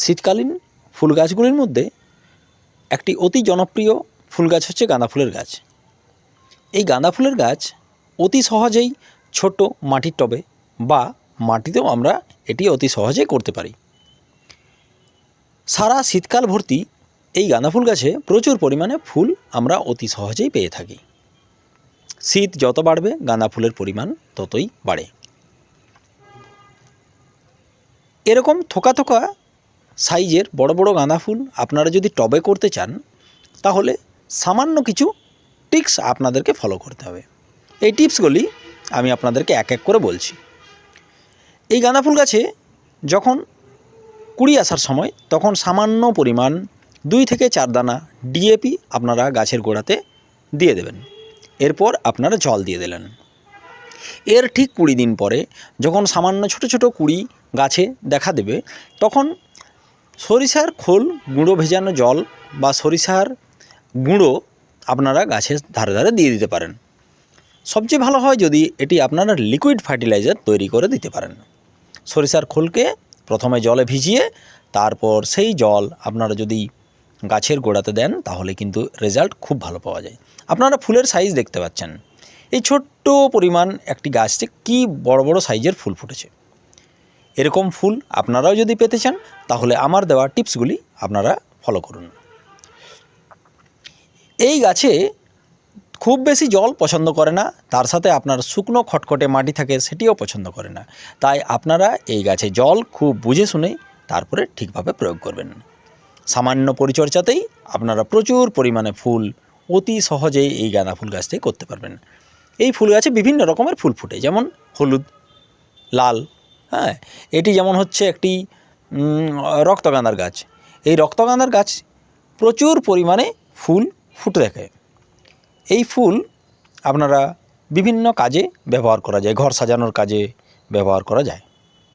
শীতকালীন ফুল গাছগুলির মধ্যে একটি অতি জনপ্রিয় ফুল গাছ হচ্ছে গাঁদা ফুলের গাছ। এই গাঁদা ফুলের গাছ অতি সহজেই ছোট মাটির টবে বা মাটিতেও আমরা এটি অতি সহজেই করতে পারি। সারা শীতকাল ভর্তি এই গাঁদা ফুল গাছে প্রচুর পরিমাণে ফুল আমরা অতি সহজেই পেয়ে থাকি। শীত যত বাড়বে, গাঁদা ফুলের পরিমাণ ততই বাড়ে। এরকম থোকা থোকা সাইজের বড় বড় গাঁদা ফুল আপনারা যদি টবে করতে চান, তাহলে সামান্য কিছু টিপস আপনাদেরকে ফলো করতে হবে। এই টিপসগুলি আমি আপনাদেরকে এক এক করে বলছি। এই গাঁদা ফুল গাছে যখন কুড়ি আসার সময়, তখন সামান্য পরিমাণ দুই থেকে চার দানা ডিএপি আপনারা গাছের গোড়াতে দিয়ে দেবেন। এরপর আপনারা জল দিয়ে দিলেন। এর ঠিক কুড়ি দিন পরে যখন সামান্য ছোট ছোট কুড়ি গাছে দেখা দেবে, তখন সরিষার খোল, গুঁড়ো ভেজানো জল বা সরিষার গুঁড়ো আপনারা গাছের ধারে ধারে দিয়ে দিতে পারেন। সবচেয়ে ভালো হয় যদি এটি আপনারা লিকুইড ফার্টিলাইজার তৈরি করে দিতে পারেন। সরিষার খোলকে প্রথমে জলে ভিজিয়ে, তারপর সেই জল আপনারা যদি গাছের গোড়াতে দেন, তাহলে কিন্তু রেজাল্ট খুব ভালো পাওয়া যায়। আপনারা ফুলের সাইজ দেখতে পাচ্ছেন। এই ছোট্ট পরিমাণ একটি গাছতে কি বড় বড় সাইজের ফুল ফুটেছে। এরকম ফুল আপনারাও যদি পেতে চান, তাহলে আমার দেওয়া টিপসগুলি আপনারা ফলো করুন। এই গাছে খুব বেশি জল পছন্দ করে না, তার সাথে আপনার শুকনো খটখটে মাটি থাকে সেটিও পছন্দ করে না। তাই আপনারা এই গাছে জল খুব বুঝে শুনে তারপরে ঠিকভাবে প্রয়োগ করবেন। সামান্য পরিচর্যাতেই আপনারা প্রচুর পরিমাণে ফুল অতি সহজেই এই গাঁদা ফুল গাছ থেকে করতে পারবেন। এই ফুল গাছে বিভিন্ন রকমের ফুল ফুটে, যেমন হলুদ, লাল হ্যাঁ এটি যেমন হচ্ছে একটি রক্তগাঁদার গাছ। এই রক্তগাঁদার গাছ প্রচুর পরিমাণে ফুল ফুটে থাকে এই ফুল আপনারা বিভিন্ন কাজে ব্যবহার করা যায়, ঘর সাজানোর কাজে ব্যবহার করা যায়।